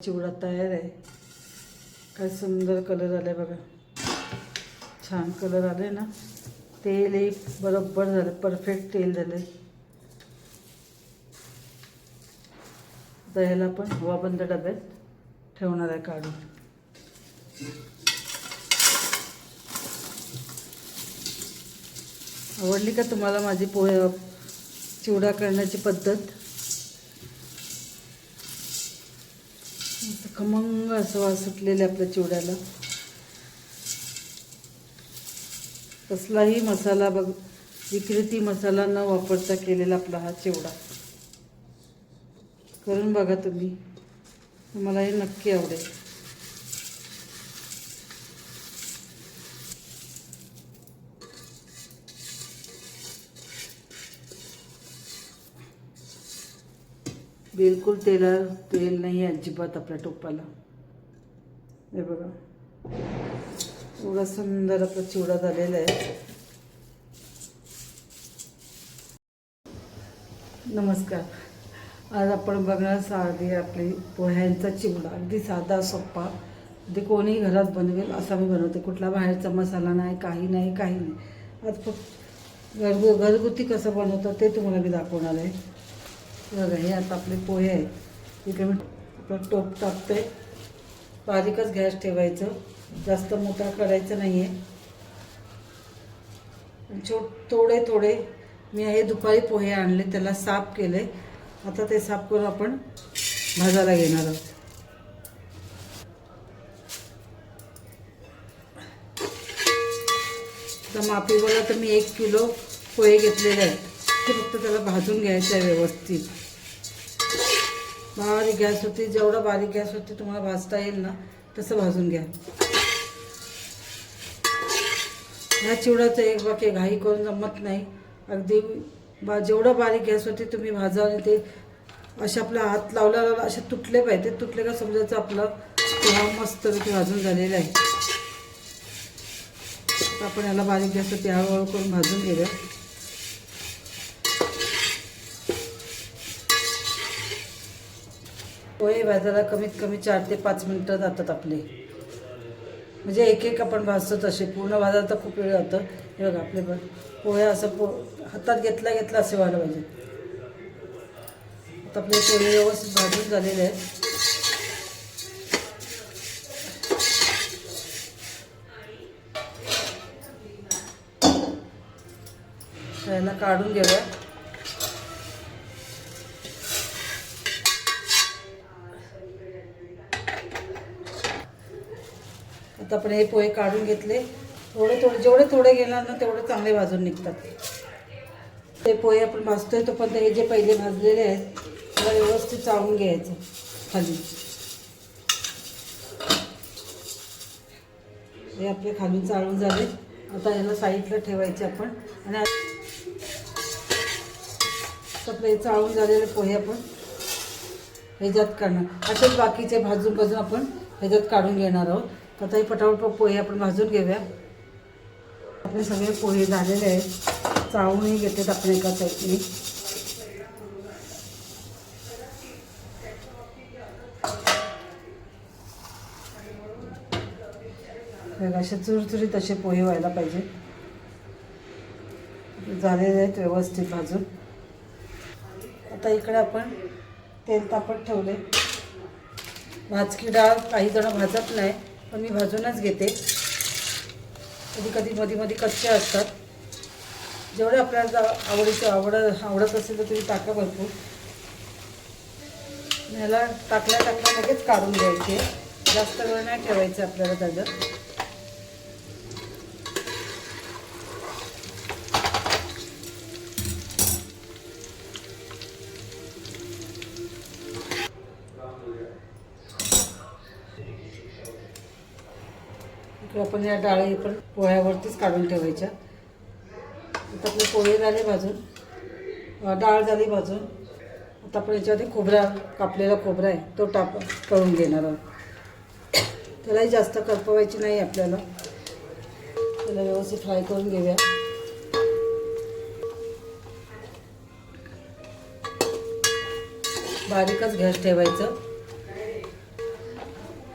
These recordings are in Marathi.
चिवडा तयार आहे. काय सुंदर कलर आलाय बघा. छान कलर आले ना. तेलही बरोबर झालं परफेक्ट तेल झालंय. दह्याला पण हवा बंद डब्यात ठेवणार आहे काढून. आवडली का तुम्हाला माझी पोहे चिवडा करण्याची पद्धत मस्त खमंग असं वास आपल्या चिवड्याला. कसलाही मसाला बघ विक्रेती मसाला न वापरता केलेला आपला हा चिवडा. करून बघा तुम्ही. तुम्हाला हे नक्की आवडेल. बिलकुल तेला तेल नाही आहे अजिबात आपल्या टोपाला। हे बघा। एवढा सुंदर आपला चिवडा झालेला आहे. नमस्कार. आज आपण बघणार साधी आपली पोह्यांचा चिवडा. अगदी साधा सोप्पा ते कोणीही घरात बनवेल असा मी बनवते कुठला बाहेरचा मसाला नाही काही नाही काही नाही. आज फक्त घरगु घरगुती कसं बनवतं ते तुम्हाला मी दाखवणार आहे. बघा हे आता आपले पोहे आहेत. इकडे मी आपलं टोप टाकते बारीकच गॅस ठेवायचं. जास्त मोठा करायचं नाही आहे छोट थोडे थोडे. मी हे दुपारी पोहे आणले त्याला साफ केले. आता ते साफ करून आपण भाजायला घेणार आहोत. तर मापी बोला तर मी एक किलो पोहे घेतलेले आहेत. ते फक्त त्याला भाजून घ्यायचं आहे व्यवस्थित. बारीक गॅस होती जेवढा बारीक गॅस होती तुम्हाला भाजता येईल ना तसं भाजून घ्या. ह्या चिवड्याचं एक वाक्य घाई करून जमत नाही. अगदी बा जेवढं बारीक गॅस होती तुम्ही भाजा आणि ते असे आपला हात लावला लावला असे तुटले पाहिजे. तुटले का समजायचं आपलं? पोहा मस्तपैकी भाजून झालेलं आहे. आपण याला बारीक गॅस होती हळूहळू करून भाजून घेऊया. पोहे भाजायला कमीत कमी चार ते पाच मिनटं जातात आपले. म्हणजे एक एक आपण भाजतो तसे. पूर्ण भाजायला तर खूप वेळ जातं. हे बघा आपले बघ पोहे असं पो हातात घेतला घेतला असे व्हायला पाहिजे. आता आपले पोहे व्यवस्थित भाजून झालेले आहेत. तर काढून घेऊया. आता आपण हे पोहे काढून घेतले. थोडे थोडे जेवढे थोडे गेणार ना तेवढे चांगले भाजून निघतात. ते पोहे आपण भाजतोय तो पण हे जे पहिले भाजलेले आहेत त्याला व्यवस्थित चाळून घ्यायचं खाली. हे आपले खालून चाळून झाले. आता याला साईडला ठेवायचे आपण. आणि आता आपले चाळून झालेले पोहे आपण ह्याच्यात काढणार. असेच बाकीचे भाजून भाजून आपण ह्याच्यात काढून घेणार आहोत. आता हे पटापट पोहे आपण भाजून घेऊया. आपले सगळे पोहे झालेले आहेत. चाळूनही घेतात आपण एका साईडने असे चुरचुरीत असे पोहे व्हायला पाहिजे झालेले आहेत व्यवस्थित भाजून. आता इकडे आपण तेल तापत ठेवले भाजकी डाळ काही जण भाजत नाही. पण मी भाजूनच घेते. कधी कधी मधी मधी कच्चे असतात. जेवढे आपल्याला आवडीचं आवड आवडत असेल तर तुम्ही टाका भरपूर. ह्याला टाकल्या टाकल्या लगेच काढून घ्यायचे. जास्त वेळ नाही ठेवायचं आपल्याला त्याचं. इकडे आपण या डाळी पण पोह्यावरतीच काढून ठेवायच्या. आता आपले पोहे झाले भाजून. डाळ झाली भाजून. आता आपण याच्यामध्ये खोबरा कापलेला खोबरा आहे तो टाप करून घेणार आहोत. त्यालाही जास्त करपवायची नाही आपल्याला. त्याला व्यवस्थित फ्राय करून घेऊया. बारीकच गॅस ठेवायचं.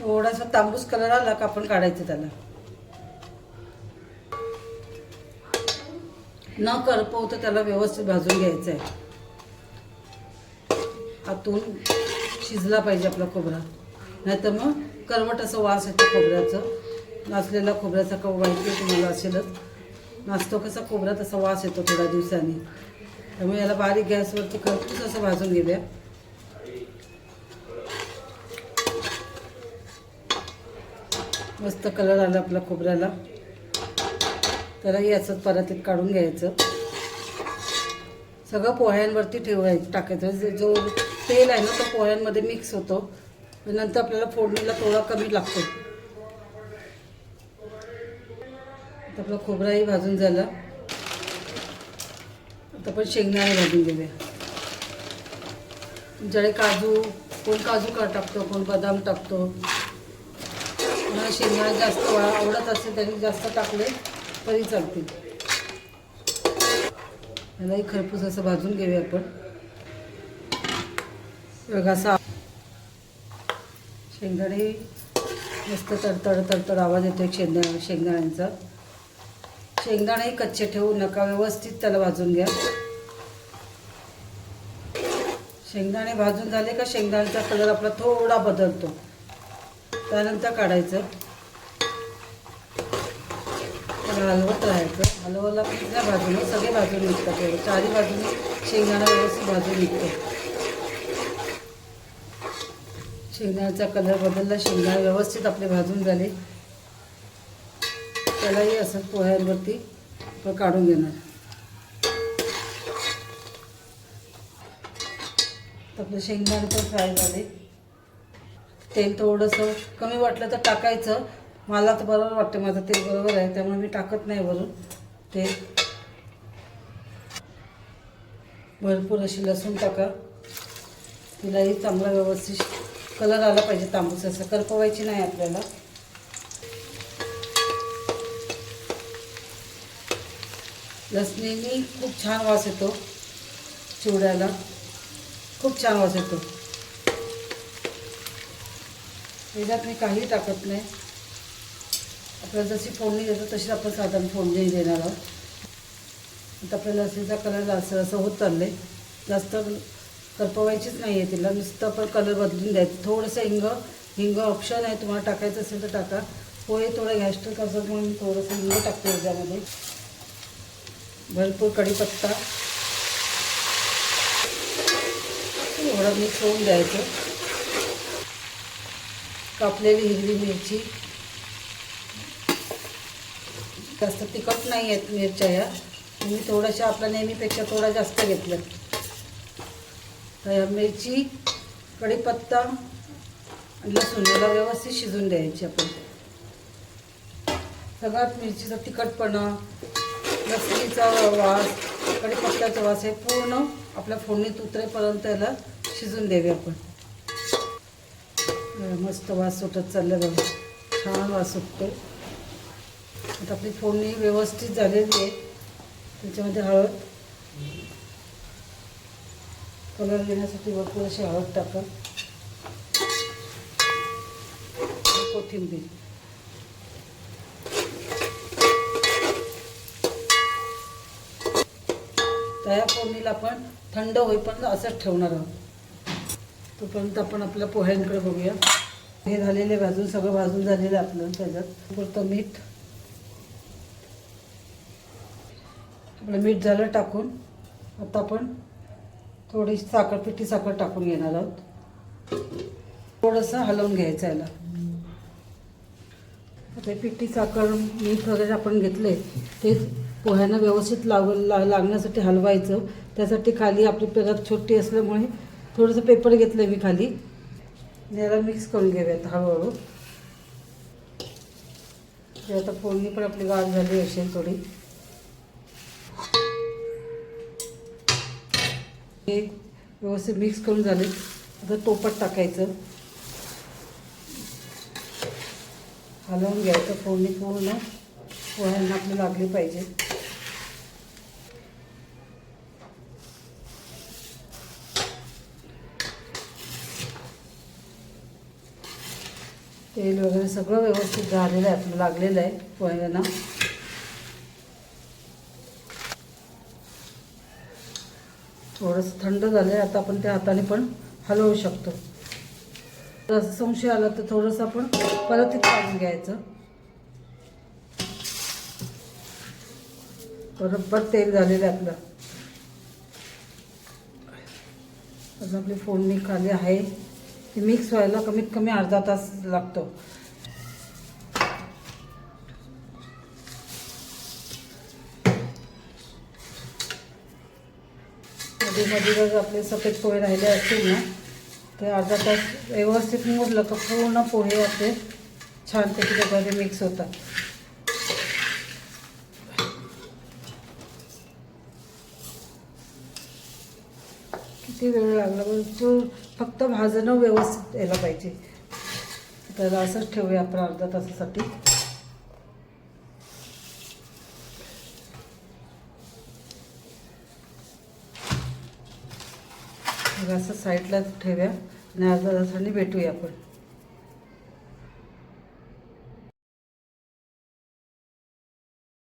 थोडासा तांबूस कलर आला का आपण काढायचं त्याला. न करपवता त्याला व्यवस्थित भाजून घ्यायचं आहे आतून शिजला पाहिजे आपला खोबरा. नाहीतर मग करवट असं वास येतो खोबऱ्याचं नाचलेला खोबऱ्याचा का माहिती तुम्हाला असेलच. नाचतो कसा खोबरा तसा वास येतो थोड्या दिवसांनी. त्यामुळे याला बारीक गॅसवरती खरपूस असं भाजून घेऊया. मस्त कलर आला आपल्या खोबऱ्याला. त्यालाही असंच परातीत काढून घ्यायचं. सगळं पोह्यांवरती ठेवायचं टाकायचं. जो तेल आहे ना तो पोह्यांमध्ये मिक्स होतो. नंतर आपल्याला फोडणीला थोडा कमी लागतो. आपलं आपला खोबराही भाजून झाला. आता आपण शेंगदाणे भाजून घेऊया. तुमच्याकडे काजू कोण काजू का टाकतो कोण बदाम टाकतो. मला शेंगदाणे जास्त आवडत असेल त्यांनी जास्त टाकले. तरी चालतील. यालाही खरपूस असं भाजून घेऊया आपण. बघा असा शेंगदाणे मस्त तडतड तडतड आवाज येतो एक शेंगदा शेंगदाण्यांचा. शेंगदाणेही कच्चे ठेवू नका व्यवस्थित त्याला भाजून घ्या. शेंगदाणे भाजून झाले का शेंगदाण्याचा कलर आपला थोडा बदलतो. त्यानंतर काढायचं. त्याला हलवत राहायचं. हलवला की बाजूने सगळे बाजूने निघतात एवढं. चारी बाजूने शेंगदाणा व्यवस्थित भाजून निघतो. शेंगदाण्याचा कलर बदलला शेंगदाणा व्यवस्थित आपले भाजून झाले. त्यालाही असं पोह्यांवरती आपण काढून घेणार. आपलं शेंगदाणे पण फ्राय झाले. तेल थोडंसं कमी वाटलं तर टाकायचं. मला तर बरोबर वाटते माझं तेल बरोबर आहे त्यामुळे मी टाकत नाही वरून तेल. भरपूर अशी लसूण टाका. तिलाही चांगला व्यवस्थित कलर आला पाहिजे तांबूस असं करपवायची नाही आपल्याला. लसणीने खूप छान वास येतो चिवड्याला. खूप छान वास येतो. त्याच्यात मी काही टाकत नाही. आपल्याला जशी फोडणी देतो तशीच आपण साधारण फोडणी देणार आहोत. आता आपल्या लसणीचा कलर असं असं होत चाललं जास्त करपवायचीच नाही आहे तिला. नुसतं आपण कलर बदलून द्यायचं. थोडंसं हिंग हिंग ऑप्शन आहे तुम्हाला टाकायचं असेल तर टाका. पोहे थोडं गॅस्ट्रिक असं म्हणून थोडंसं हिंग टाकते याच्यामध्ये. भरपूर कढीपत्ता. थोडं मिक्स होऊन द्यायचं. कापलेली हिरवी मिरची. जास्त तिखट नाही आहेत मिरच्या या. मी थोड्याशा आपल्या नेहमीपेक्षा थोडा जास्त घेतलं. तर या मिरची कढीपत्ता लसूण याला व्यवस्थित शिजून द्यायची आपण. सगळ्यात मिरचीचा तिखटपणा लसणीचा वास कढीपत्त्याचा वास हे पूर्ण आपल्या फोडणीत उतरेपर्यंत याला शिजून द्यावे आपण. मस्त वास सुटत चाललं बघा. छान वास सुटतो आता आपली फोडणी व्यवस्थित झालेली आहे. त्याच्यामध्ये हळद. कलर देण्यासाठी भरपूर अशी हळद टाका कोथिंबीर. त्या फोडणीला आपण थंड होईपर्यंत असंच ठेवणार आहोत. तोपर्यंत आपण आपल्या पोह्यांकडे बघूया. हे झालेले भाजून सगळं भाजून झालेलं आपलं त्याच्यात. पुरतं मीठ. आपलं मीठ झालं टाकून आता आपण थोडी साखर पिठी साखर टाकून घेणार आहोत. थोडंसं हलवून घ्यायचं याला. आता पिठी साखर मीठ वगैरे आपण घेतले ते पोह्यांना व्यवस्थित लाव ला लागण्यासाठी हलवायचं. त्यासाठी खाली आपली पेरात छोटी असल्यामुळे थोडंसं पेपर घेतलं मी खाली. याला मिक्स करून घेऊयात हळूहळू. ते आता फोडणी पण आपली गाळ झाली असेल थोडी. हे व्यवस्थित मिक्स करून झाले आता तोपट टाकायचं. हलवून घ्यायचं. फोडणी पूर्ण पोह्यांना आपली लागली पाहिजे. तेल वगैरे सगळं व्यवस्थित झालेलं आहे. आपलं लागलेलं आहे पोह्यांना. थोडंसं थंड झालं आहे आता आपण त्या हाताने पण हलवू शकतो. तर संशय आला तर थोडंसं आपण परत काढून घ्यायचं. बरोबर तेल झालेलं आहे आपलं. अजून आपली फोडणी खाली आहे. ती मिक्स व्हायला कमीत कमी अर्धा तास लागतो. मध्ये जर आपले सफेद पोहे राहिले असतील ना ते अर्धा तास व्यवस्थित मोडलं का पूर्ण पोहे आपले छानपैकी त्याच्यामध्ये मिक्स होतात. किती वेळ लागला पण तो फक्त भाजणं व्यवस्थित यायला पाहिजे. तर असंच ठेवूया आपण अर्धा तासासाठी. असं साईडला ठेव्या. आणि अर्धा तासाने भेटूया आपण.